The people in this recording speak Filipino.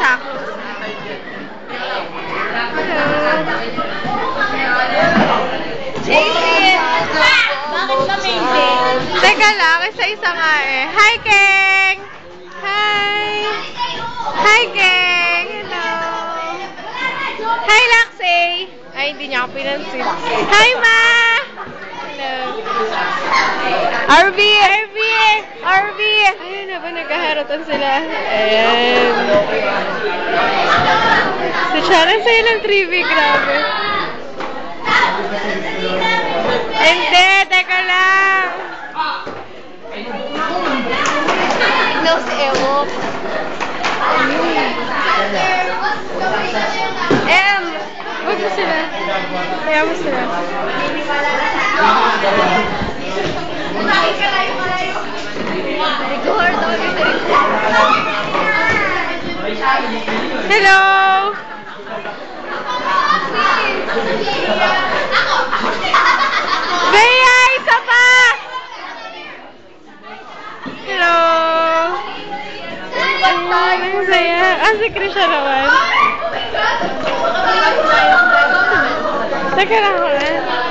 sakto. Teka lang, isa-isa nga eh. Hi, Keng! Hi! Hi, Keng! Hello! Hi, Laxay! Ay, hindi niya ako pinansin. Hi, Ma! Hello! RV! RV! RV! Ayun na ba, nagkaharatan sila. Ayan. Si Sharon sa'yo ng 3V, grabe. Hindi, teka lang. No, si Ewok. M! Huwag mo sila. Kaya mo sila. Hello! Ang saya. Ah, si Krisha naman. Teka lang ulit.